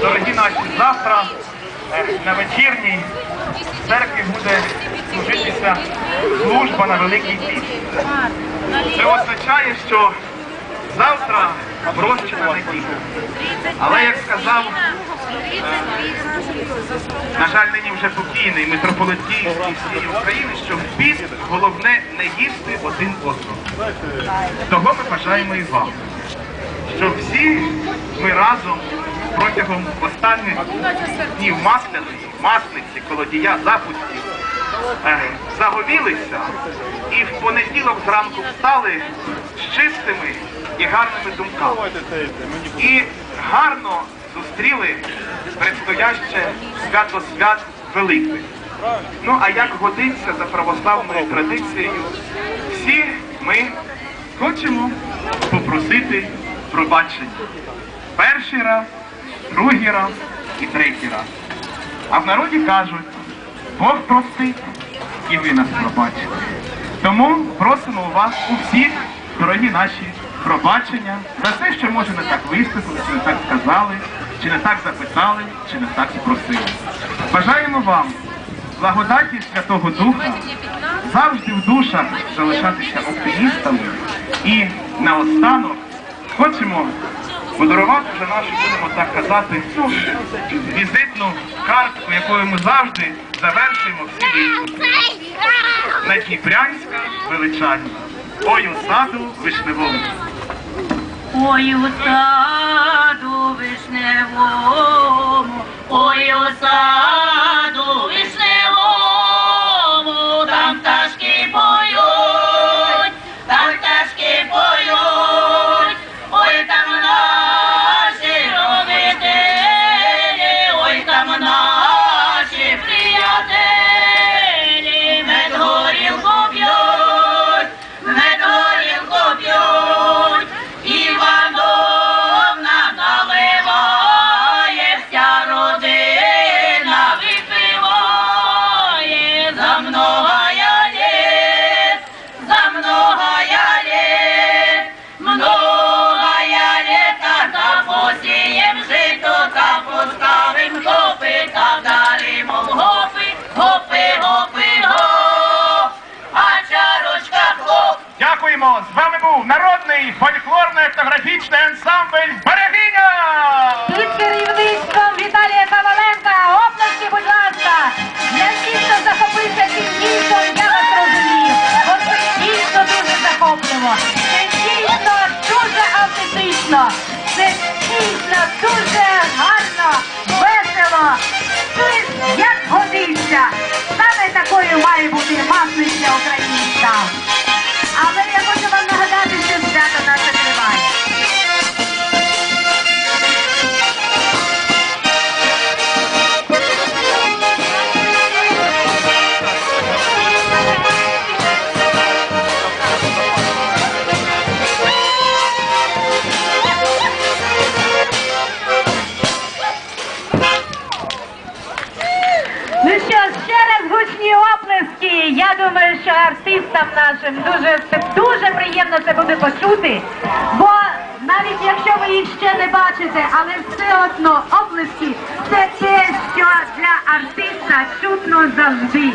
Дорогі наші, завтра е, на вечірній церкві буде служитися служба на великий піст. Це означає, що завтра оброщена великий. Але, як сказав, е, на жаль, нині вже покійний митрополит Київський всієї України, що в піст головне не їсти один одного. Того ми бажаємо і вам, що всі ми разом протягом останніх днів масляної, масниці, колодія, запустів е, заговілися і в понеділок зранку встали з чистими і гарними думками. І гарно зустріли предстояще свято свят Великдень. Ну а як годиться за православною традицією, всі ми хочемо попросити пробачення. Перший раз, другий раз і третій раз. А в народі кажуть, Бог простить і ви нас пробачите. Тому просимо вас у всіх, дорогі наші, пробачення за те, що може не так виступили, чи не так сказали, чи не так запитали, чи не так спросили. Бажаємо вам благодаті Святого Духа, завжди в душах залишатися оптимістами і наостанок хочемо подарувати вже нашу, будемо так казати, ну, візитну картку, якою ми завжди завершуємо всі виступи. Надніпрянська величання. Ой у саду вишневому. Ой, у саду вишневому, ой, у Це дійсно дуже гарно, весело. Як годиться. Саме такою має бути масниця українська. Думаю, що артистам нашим дуже дуже приємно це буде почути. Бо навіть якщо ви їх ще не бачите, але все одно області це те, що для артиста чутно завжди.